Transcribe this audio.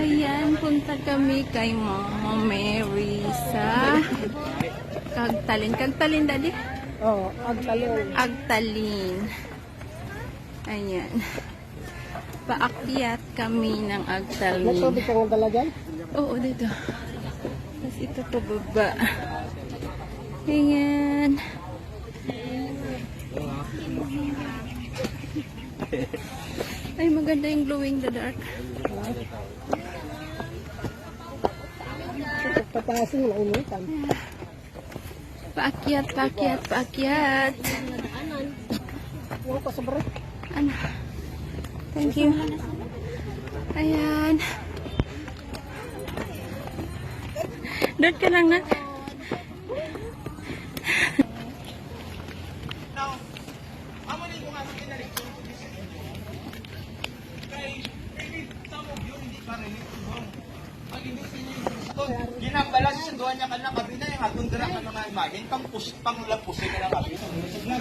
Ayan, punta kami kay Mama Mary sa Kagtalin. Kagtalin, Daddy? Oo, oh, agtalon. Agtalin. Ayan. Paakyat kami ng Agtalin. tubig kang dala dyan? Oo, dito. Tapos ito pababa. Ayan. Ay, maganda yung glowing the dark. Pagpatasin mo, initan. Paakyat, paakyat, paakyat. Huwag pa sa break. Ano? Thank you. Ayan. Doon ka lang na. Ginambala sa duwan niya ka na kabina yung atong dira ka na nga pus pang lapusin ka na kabina.